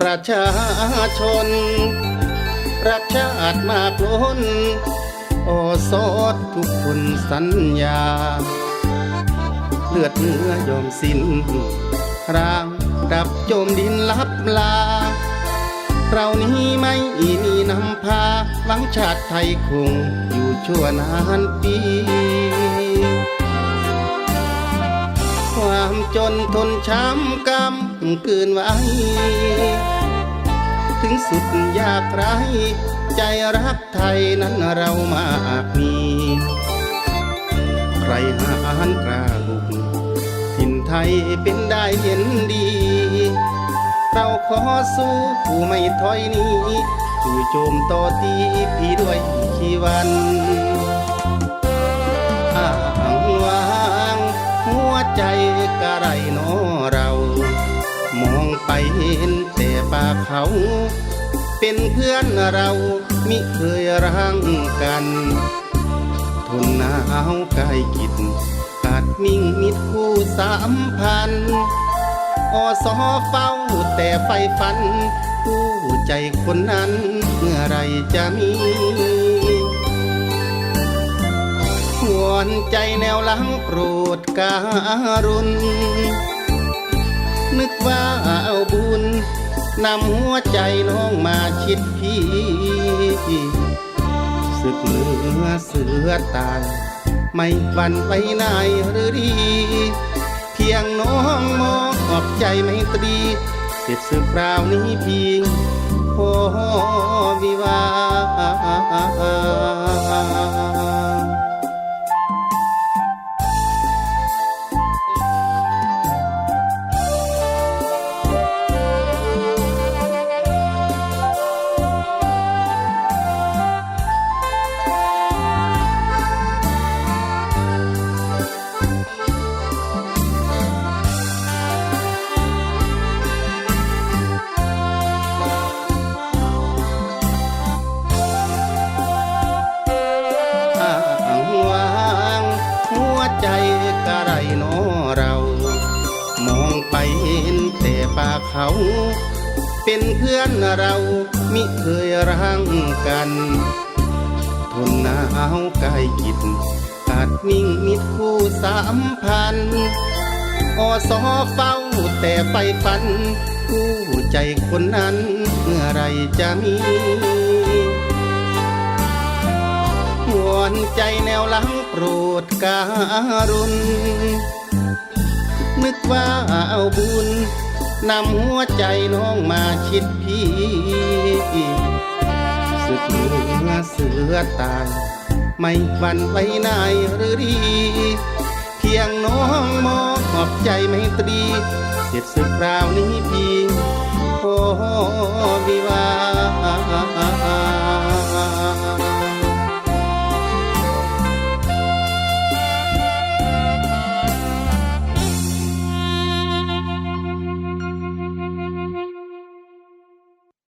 ประชาชน ปรักชาติมากล้น โอสดทุกคนสัญญา เลือดเนื้อยอมสิ้นร่างดับจมดินลับลา เรานี้ไม่มีนำพาหวังชาติไทยคงอยู่ชั่วนานปี ความจนทนช้ำกำกืนไว้ ถึงสุดยากไร ใจรักไทยนั้นเรามากมี ใครหานกล้าบุกถิ่นไทยเป็นได้เห็นดี เราขอสู้ผู้ไม่ถอยหนี้ผู้โจมต่อตีพี่ด้วยขีวัน ใจกะไรนอเรา มองไปเห็นแต่ป่าเขา เป็นเพื่อนเรามิเคยรังกัน ทนหนาวกายกิดขาดมิ่งมิดคู่สามพันอสอเฝ้าแต่ไฟฝัน ผู้ใจคนนั้นเมื่อไรจะมี หวนใจแนวหลังโปรดการุณนึกว่าเอาบุญนำหัวใจน้องมาชิดพี่สึกเหนือเสือตาย ไม่วันไปไหนหรือดี เพียงน้องมองออกใจไม่ตรี เสร็จสึกคราวนี้พียงพอวิวา ใจกะไรนอเรา มองไปเห็นแต่ป่าเขา เป็นเพื่อนเรามิเคยรังกัน ทนหนาวกายกิดขาดนิ่งมิดคู่สามพันอสอเฝ้าแต่ไฟฝันผู้ใจคนนั้นเมื่อไรจะมี หวนใจแนวหลังโปรดการุณ นึกว่าเอาบุญนำหัวใจน้องมาชิดพี่สุดเหนือเสือตาย ไม่หวันไปไหนหรือดี เพียงน้องมองขอบใจไม่ตรี เสร็จสึกคราวนี้พี่พอวิวาห์